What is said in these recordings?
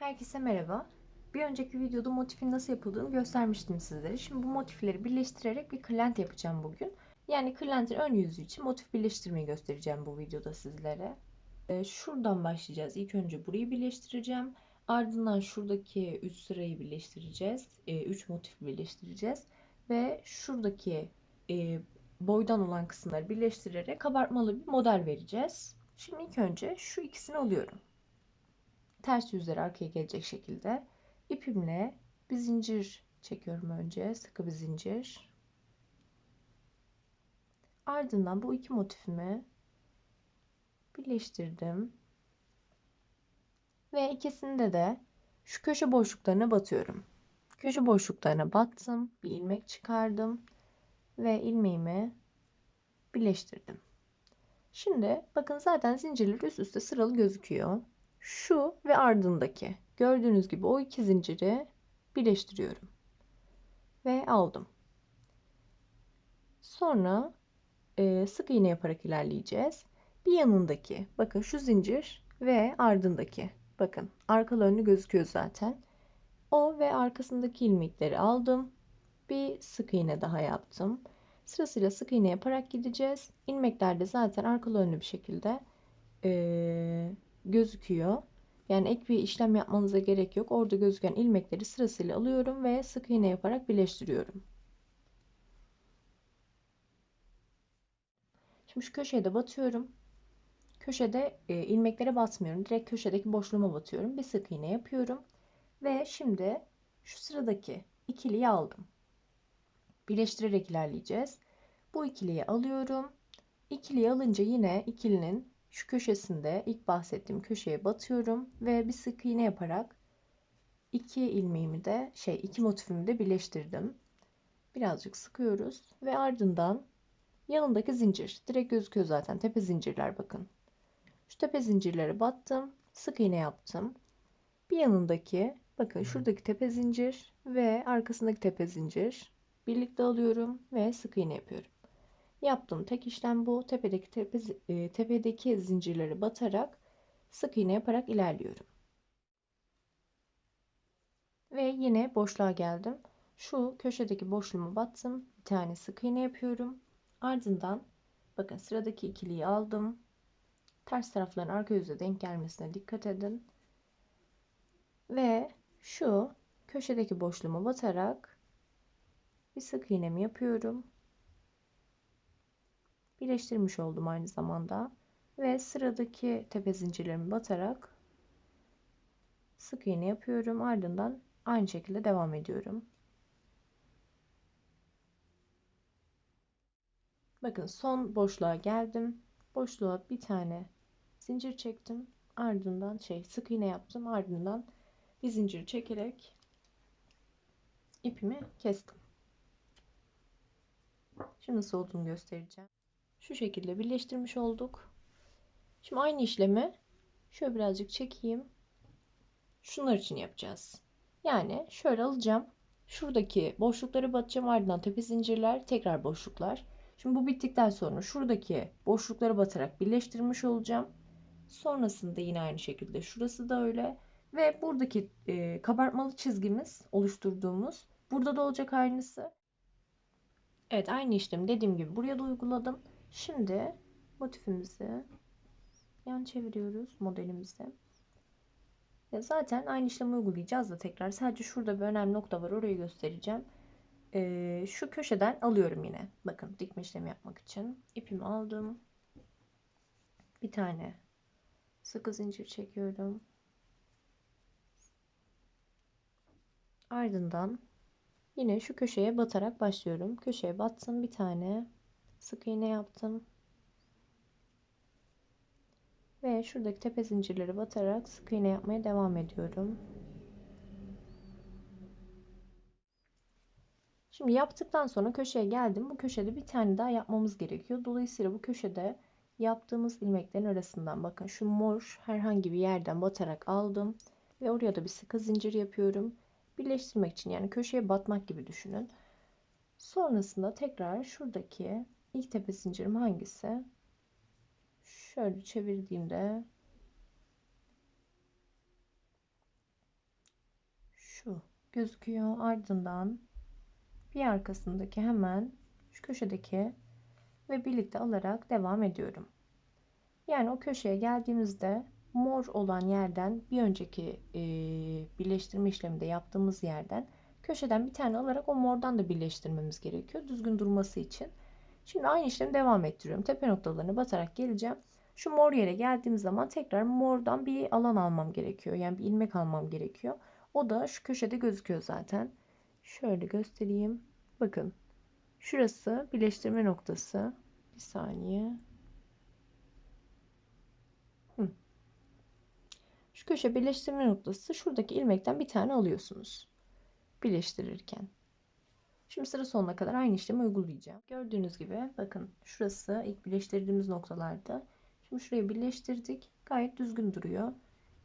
Herkese merhaba. Bir önceki videoda motifin nasıl yapıldığını göstermiştim sizlere. Şimdi bu motifleri birleştirerek bir kırlent yapacağım bugün. Yani kırlentin ön yüzü için motif birleştirmeyi göstereceğim bu videoda sizlere. Ee, şuradan başlayacağız. İlk önce burayı birleştireceğim. Ardından şuradaki 3 sırayı birleştireceğiz. 3 motif birleştireceğiz. Ve şuradaki e, boydan olan kısımları birleştirerek kabartmalı bir model vereceğiz. Şimdi ilk önce şu ikisini alıyorum ters yüzleri arkaya gelecek şekilde ipimle bir zincir çekiyorum önce sıkı bir zincir. Ardından bu iki motifimi birleştirdim. Ve ikisinde de şu köşe boşluklarına batıyorum. Köşe boşluklarına battım bir ilmek çıkardım ve ilmeğimi birleştirdim. Şimdi bakın zaten zincirler üst üste sıralı gözüküyor şu ve ardındaki. Gördüğünüz gibi o iki zinciri birleştiriyorum. Ve aldım. Sonra e, sık iğne yaparak ilerleyeceğiz. Bir yanındaki bakın şu zincir ve ardındaki bakın arkalı önlü gözüküyor zaten. O ve arkasındaki ilmekleri aldım. Bir sık iğne daha yaptım. Sırasıyla sık iğne yaparak gideceğiz. İlmekler de zaten arkalı önlü bir şekilde e, gözüküyor. Yani ek bir işlem yapmanıza gerek yok. Orada gözüken ilmekleri sırasıyla alıyorum ve sık iğne yaparak birleştiriyorum. Şimdi şu köşeye de batıyorum. Köşede e, ilmeklere batmıyorum. Direkt köşedeki boşluğuma batıyorum. Bir sık iğne yapıyorum. Ve şimdi şu sıradaki ikiliyi aldım. Birleştirerek ilerleyeceğiz. Bu ikiliyi alıyorum. İkiliyi alınca yine ikilinin şu köşesinde ilk bahsettiğim köşeye batıyorum ve bir sık iğne yaparak iki ilmeğimi de şey iki motifimi de birleştirdim. Birazcık sıkıyoruz ve ardından yanındaki zincir direkt gözüküyor zaten tepe zincirler bakın. Şu tepe zincirlere battım. Sık iğne yaptım. Bir yanındaki bakın şuradaki tepe zincir ve arkasındaki tepe zincir birlikte alıyorum ve sık iğne yapıyorum. Yaptığım tek işlem bu. Tepedeki tepe, e, tepedeki zincirleri batarak sık iğne yaparak ilerliyorum. Ve yine boşluğa geldim. Şu köşedeki boşluğumu battım. Bir tane sık iğne yapıyorum. Ardından bakın sıradaki ikiliyi aldım. Ters tarafların arka yüze denk gelmesine dikkat edin. Ve şu köşedeki boşluğumu batarak bir sık iğnemi yapıyorum birleştirmiş oldum aynı zamanda. Ve sıradaki tepe zincirlerimi batarak sık iğne yapıyorum. Ardından aynı şekilde devam ediyorum. Bakın son boşluğa geldim. Boşluğa bir tane zincir çektim. Ardından şey sık iğne yaptım. Ardından bir zincir çekerek ipimi kestim. Şimdi nasıl olduğunu göstereceğim. Şu şekilde birleştirmiş olduk. Şimdi aynı işlemi şöyle birazcık çekeyim. Şunlar için yapacağız. Yani şöyle alacağım. Şuradaki boşlukları batacağım. Ardından tepe zincirler, tekrar boşluklar. Şimdi bu bittikten sonra şuradaki boşlukları batarak birleştirmiş olacağım. Sonrasında yine aynı şekilde şurası da öyle. Ve buradaki e, kabartmalı çizgimiz oluşturduğumuz burada da olacak aynısı. Evet aynı işlemi dediğim gibi buraya da uyguladım. Şimdi motifimizi yan çeviriyoruz modelimizi. Zaten aynı işlemi uygulayacağız da tekrar. Sadece şurada bir önemli nokta var. Orayı göstereceğim. Ee, şu köşeden alıyorum yine. Bakın dikme işlemi yapmak için. ipimi aldım. Bir tane sıkı zincir çekiyorum. Ardından yine şu köşeye batarak başlıyorum. Köşeye battım bir tane sık iğne yaptım. Ve şuradaki tepe zincirleri batarak sık iğne yapmaya devam ediyorum. Şimdi yaptıktan sonra köşeye geldim. Bu köşede bir tane daha yapmamız gerekiyor. Dolayısıyla bu köşede yaptığımız ilmeklerin arasından bakın şu mor herhangi bir yerden batarak aldım. Ve oraya da bir sıkı zincir yapıyorum. Birleştirmek için yani köşeye batmak gibi düşünün. Sonrasında tekrar şuradaki İlk tepe zincirim hangisi? Şöyle çevirdiğimde gözüküyor. Ardından bir arkasındaki hemen şu köşedeki ve birlikte alarak devam ediyorum. Yani o köşeye geldiğimizde mor olan yerden bir önceki e, birleştirme işleminde yaptığımız yerden köşeden bir tane alarak o mordan da birleştirmemiz gerekiyor. Düzgün durması için. Şimdi aynı işlemi devam ettiriyorum. Tepe noktalarına batarak geleceğim. Şu mor yere geldiğim zaman tekrar mordan bir alan almam gerekiyor. Yani bir ilmek almam gerekiyor. O da şu köşede gözüküyor zaten. Şöyle göstereyim. Bakın. Şurası birleştirme noktası. Bir saniye. Şu köşe birleştirme noktası şuradaki ilmekten bir tane alıyorsunuz. Birleştirirken. Şimdi sıra sonuna kadar aynı işlemi uygulayacağım. Gördüğünüz gibi bakın şurası ilk birleştirdiğimiz noktalarda. Şimdi şurayı birleştirdik. Gayet düzgün duruyor.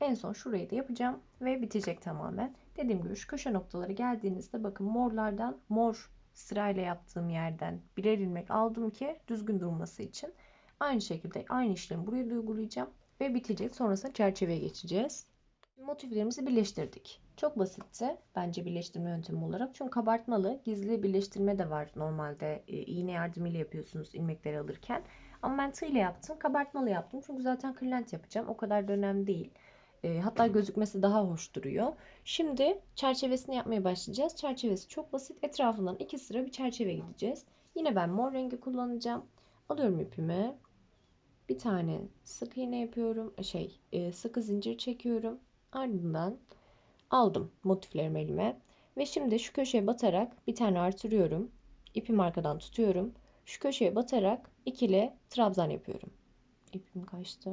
En son şurayı da yapacağım ve bitecek tamamen. Dediğim gibi şu köşe noktaları geldiğinizde bakın morlardan mor sırayla yaptığım yerden birer ilmek aldım ki düzgün durması için. Aynı şekilde aynı işlemi buraya da uygulayacağım ve bitecek. Sonrasında çerçeveye geçeceğiz. Motiflerimizi birleştirdik. Çok basitti bence birleştirme yöntemi olarak. Çünkü kabartmalı gizli birleştirme de var normalde. E, iğne yardımıyla yapıyorsunuz ilmekleri alırken. Ama ben tığ ile yaptım. Kabartmalı yaptım. Çünkü zaten kırlent yapacağım. O kadar da önemli değil. E, hatta gözükmesi daha hoş duruyor. Şimdi çerçevesini yapmaya başlayacağız. Çerçevesi çok basit. Etrafından iki sıra bir çerçeve gideceğiz. Yine ben mor rengi kullanacağım. Alıyorum ipimi. Bir tane sık iğne yapıyorum. Şey, e, sıkı zincir çekiyorum. Ardından aldım motiflerimi elime. Ve şimdi şu köşeye batarak bir tane artırıyorum. İpimi arkadan tutuyorum. Şu köşeye batarak ikili trabzan yapıyorum. İpim kaçtı.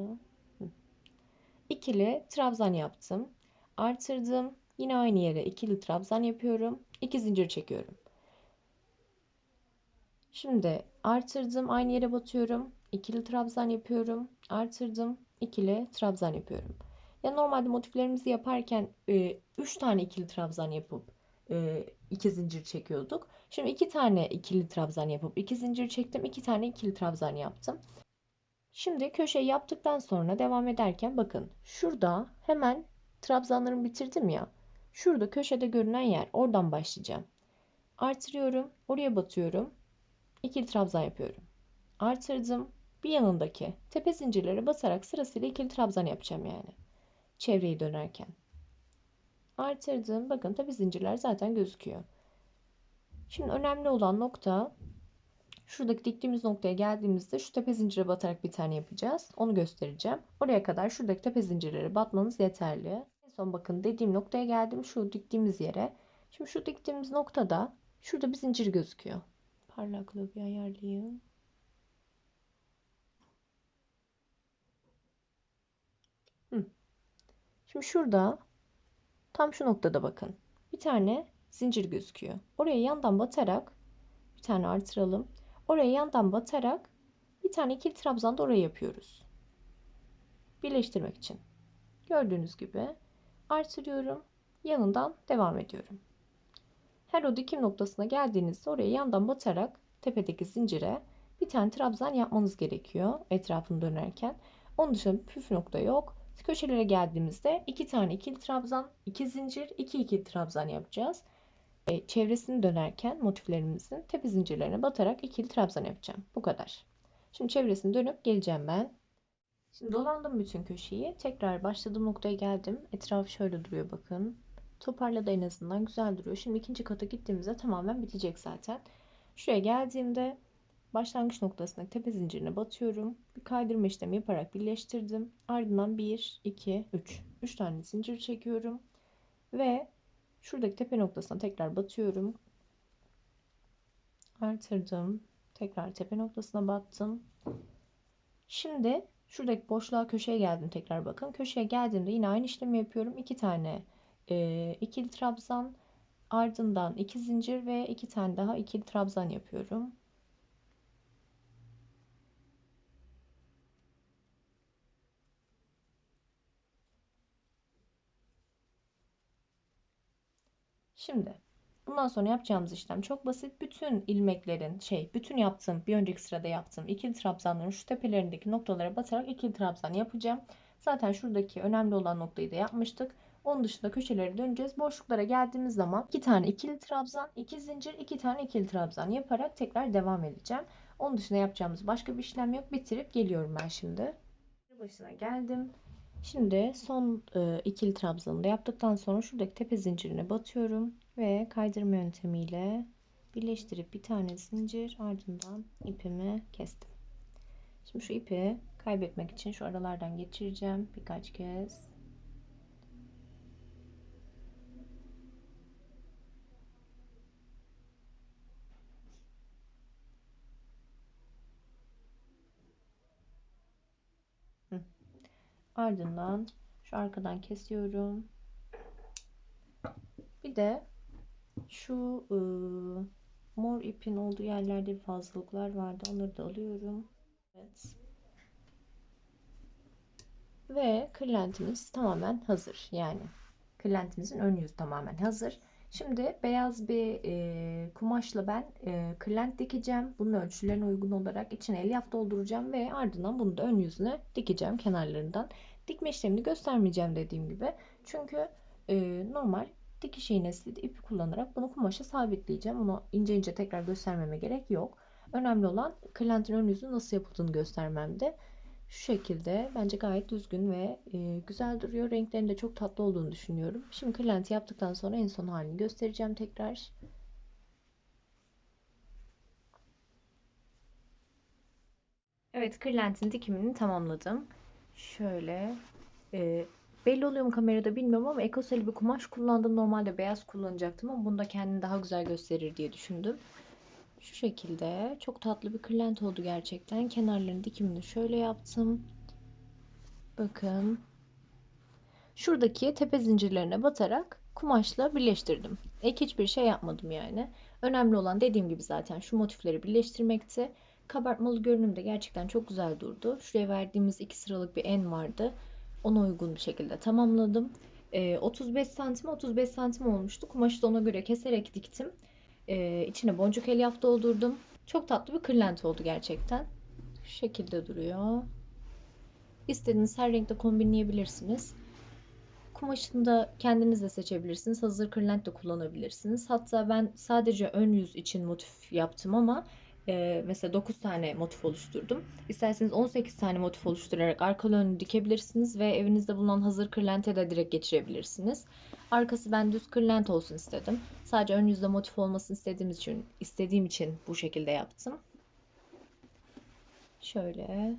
İkili trabzan yaptım. Artırdım. Yine aynı yere ikili trabzan yapıyorum. İki zincir çekiyorum. Şimdi artırdım. Aynı yere batıyorum. İkili trabzan yapıyorum. Artırdım. ikili trabzan yapıyorum. Ya normalde motiflerimizi yaparken 3 e, tane ikili trabzan yapıp e, iki zincir çekiyorduk. Şimdi iki tane ikili trabzan yapıp iki zincir çektim. iki tane ikili trabzan yaptım. Şimdi köşeyi yaptıktan sonra devam ederken bakın şurada hemen trabzanlarımı bitirdim ya. Şurada köşede görünen yer. Oradan başlayacağım. Artırıyorum. Oraya batıyorum. İkili trabzan yapıyorum. Artırdım. Bir yanındaki tepe zincirlere basarak sırasıyla ikili trabzan yapacağım yani. Çevreyi dönerken. Artırdım. Bakın tepe zincirler zaten gözüküyor. Şimdi önemli olan nokta şuradaki diktiğimiz noktaya geldiğimizde şu tepe zincire batarak bir tane yapacağız. Onu göstereceğim. Oraya kadar şuradaki tepe zincirlere batmanız yeterli. En son bakın dediğim noktaya geldim. Şu diktiğimiz yere. Şimdi şu diktiğimiz noktada şurada bir zincir gözüküyor. Parlaklığı bir ayarlayayım. Şimdi şurada tam şu noktada bakın. Bir tane zincir gözüküyor. Oraya yandan batarak bir tane artıralım. Oraya yandan batarak bir tane ikili trabzan da oraya yapıyoruz. Birleştirmek için. Gördüğünüz gibi artırıyorum. Yanından devam ediyorum. Her o dikim noktasına geldiğinizde oraya yandan batarak tepedeki zincire bir tane trabzan yapmanız gerekiyor etrafını dönerken. Onun dışında püf nokta yok. Köşelere geldiğimizde iki tane ikili trabzan, iki zincir, iki ikili trabzan yapacağız. E, çevresini dönerken motiflerimizin tepe zincirlerine batarak ikili trabzan yapacağım. Bu kadar. Şimdi çevresini dönüp geleceğim ben. Şimdi dolandım bütün köşeyi. Tekrar başladığım noktaya geldim. Etraf şöyle duruyor bakın. Toparladı en azından güzel duruyor. Şimdi ikinci kata gittiğimizde tamamen bitecek zaten. Şuraya geldiğimde Başlangıç noktasına tepe zincirine batıyorum. Bir kaydırma işlemi yaparak birleştirdim. Ardından 1, 2, 3. 3 tane zincir çekiyorum. Ve şuradaki tepe noktasına tekrar batıyorum. Artırdım. Tekrar tepe noktasına battım. Şimdi şuradaki boşluğa köşeye geldim tekrar bakın. Köşeye geldiğimde yine aynı işlemi yapıyorum. 2 tane e, trabzan ardından 2 zincir ve 2 tane daha ikili trabzan yapıyorum. Şimdi bundan sonra yapacağımız işlem çok basit. Bütün ilmeklerin şey bütün yaptığım bir önceki sırada yaptığım ikili trabzanların şu tepelerindeki noktalara basarak ikili trabzan yapacağım. Zaten şuradaki önemli olan noktayı da yapmıştık. Onun dışında köşelere döneceğiz. Boşluklara geldiğimiz zaman iki tane ikili trabzan, iki zincir, iki tane ikili trabzan yaparak tekrar devam edeceğim. Onun dışında yapacağımız başka bir işlem yok. Bitirip geliyorum ben şimdi. Başına geldim. Şimdi son e, ikili trabzanı da yaptıktan sonra şuradaki tepe zincirine batıyorum ve kaydırma yöntemiyle birleştirip bir tane zincir ardından ipimi kestim. Şimdi şu ipi kaybetmek için şu aralardan geçireceğim birkaç kez. Ardından şu arkadan kesiyorum. Bir de şu ıı, mor ipin olduğu yerlerde fazlalıklar vardı. Onları da alıyorum. Evet. Ve kırlentimiz tamamen hazır. Yani kırlentimizin ön yüzü tamamen hazır. Şimdi beyaz bir e, kumaşla ben e, kırlent dikeceğim. Bunun ölçülerine uygun olarak içine elyaf dolduracağım ve ardından bunu da ön yüzüne dikeceğim kenarlarından. Dikme işlemini göstermeyeceğim dediğim gibi. Çünkü e, normal dikiş iğnesi ipi kullanarak bunu kumaşa sabitleyeceğim. Onu ince ince tekrar göstermeme gerek yok. Önemli olan kırlentin ön yüzü nasıl yapıldığını göstermemde. Şu şekilde bence gayet düzgün ve e, güzel duruyor. Renklerin de çok tatlı olduğunu düşünüyorum. Şimdi kırlenti yaptıktan sonra en son halini göstereceğim tekrar. Evet kırlentin dikimini tamamladım. Şöyle e, belli oluyor mu kamerada bilmiyorum ama ekoseli bir kumaş kullandım. Normalde beyaz kullanacaktım ama bunu da kendini daha güzel gösterir diye düşündüm. Şu şekilde çok tatlı bir kırlent oldu gerçekten. Kenarların dikimini şöyle yaptım. Bakın. Şuradaki tepe zincirlerine batarak kumaşla birleştirdim. Ek hiçbir şey yapmadım yani. Önemli olan dediğim gibi zaten şu motifleri birleştirmekti. Kabartmalı görünüm de gerçekten çok güzel durdu. Şuraya verdiğimiz iki sıralık bir en vardı. Ona uygun bir şekilde tamamladım. Ee, 35 santim 35 santim olmuştu. Kumaşı da ona göre keserek diktim. Ee, içine boncuk elyaf doldurdum. Çok tatlı bir kırlent oldu gerçekten. Şu şekilde duruyor. İstediğiniz her renkte kombinleyebilirsiniz. Kumaşını da kendiniz de seçebilirsiniz. Hazır kırlent de kullanabilirsiniz. Hatta ben sadece ön yüz için motif yaptım ama e, mesela 9 tane motif oluşturdum. İsterseniz 18 tane motif oluşturarak arka önünü dikebilirsiniz ve evinizde bulunan hazır kırlente de direkt geçirebilirsiniz. Arkası ben düz kırlent olsun istedim. Sadece ön yüzde motif olmasını istediğim için istediğim için bu şekilde yaptım. Şöyle